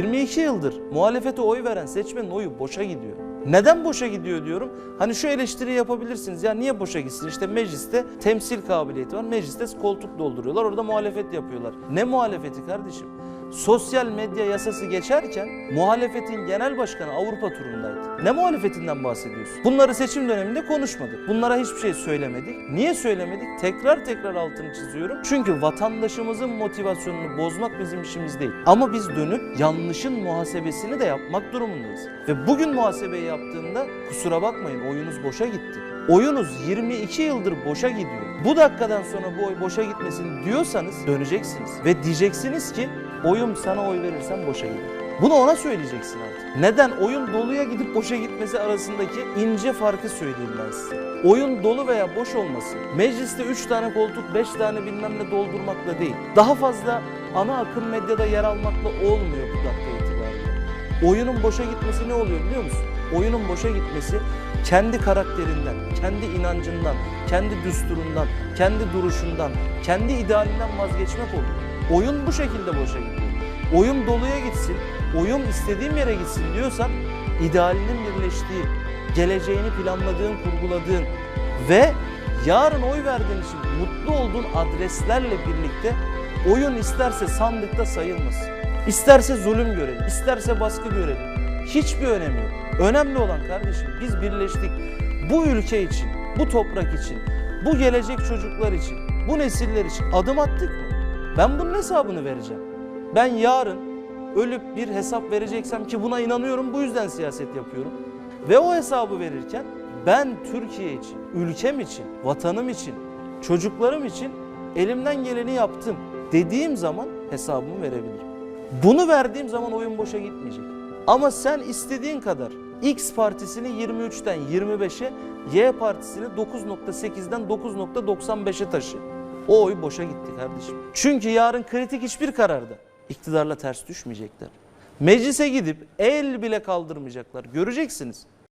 22 yıldır muhalefete oy veren seçmenin oyu boşa gidiyor. Neden boşa gidiyor diyorum? Hani şu eleştiri yapabilirsiniz. Ya niye boşa gitsin? İşte mecliste temsil kabiliyeti var. Mecliste koltuk dolduruyorlar. Orada muhalefet yapıyorlar. Ne muhalefeti kardeşim? Sosyal medya yasası geçerken muhalefetin genel başkanı Avrupa turundaydı. Ne muhalefetinden bahsediyorsun? Bunları seçim döneminde konuşmadık. Bunlara hiçbir şey söylemedik. Niye söylemedik? Tekrar tekrar altını çiziyorum. Çünkü vatandaşımızın motivasyonunu bozmak bizim işimiz değil. Ama biz dönüp yanlışın muhasebesini de yapmak durumundayız. Ve bugün muhasebeyi yaptığımda kusura bakmayın oyunuz boşa gitti. Oyunuz 22 yıldır boşa gidiyor. Bu dakikadan sonra bu oy boşa gitmesin diyorsanız döneceksiniz. Ve diyeceksiniz ki oyum sana oy verirsem boşa gider. Bunu ona söyleyeceksin artık. Neden? Oyun doluya gidip boşa gitmesi arasındaki ince farkı söyleyeyim ben size. Oyun dolu veya boş olması, mecliste 3 tane koltuk, 5 tane bilmem ne doldurmakla değil. Daha fazla ana akım medyada yer almakla olmuyor bu dakika itibariyle. Oyunun boşa gitmesi ne oluyor biliyor musun? Oyunun boşa gitmesi kendi karakterinden, kendi inancından, kendi düsturundan, kendi duruşundan, kendi idealinden vazgeçmek oluyor. Oyun bu şekilde boşa gidiyor. Oyun doluya gitsin, oyun istediğim yere gitsin diyorsan idealinin birleştiği, geleceğini planladığın, kurguladığın ve yarın oy verdiğin için mutlu olduğun adreslerle birlikte oyun isterse sandıkta sayılmasın. İsterse zulüm görelim, isterse baskı görelim. Hiçbir önemi yok. Önemli olan kardeşim biz birleştik. Bu ülke için, bu toprak için, bu gelecek çocuklar için, bu nesiller için adım attık mı? Ben bunun hesabını vereceğim. Ben yarın ölüp bir hesap vereceksem ki buna inanıyorum bu yüzden siyaset yapıyorum. Ve o hesabı verirken ben Türkiye için, ülkem için, vatanım için, çocuklarım için elimden geleni yaptım dediğim zaman hesabımı verebilirim. Bunu verdiğim zaman oyun boşa gitmeyecek. Ama sen istediğin kadar X partisini 23'ten 25'e, Y partisini 9.8'den 9.95'e taşı. O oy boşa gitti kardeşim. Çünkü yarın kritik hiçbir kararda iktidarla ters düşmeyecekler. Meclise gidip el bile kaldırmayacaklar. Göreceksiniz.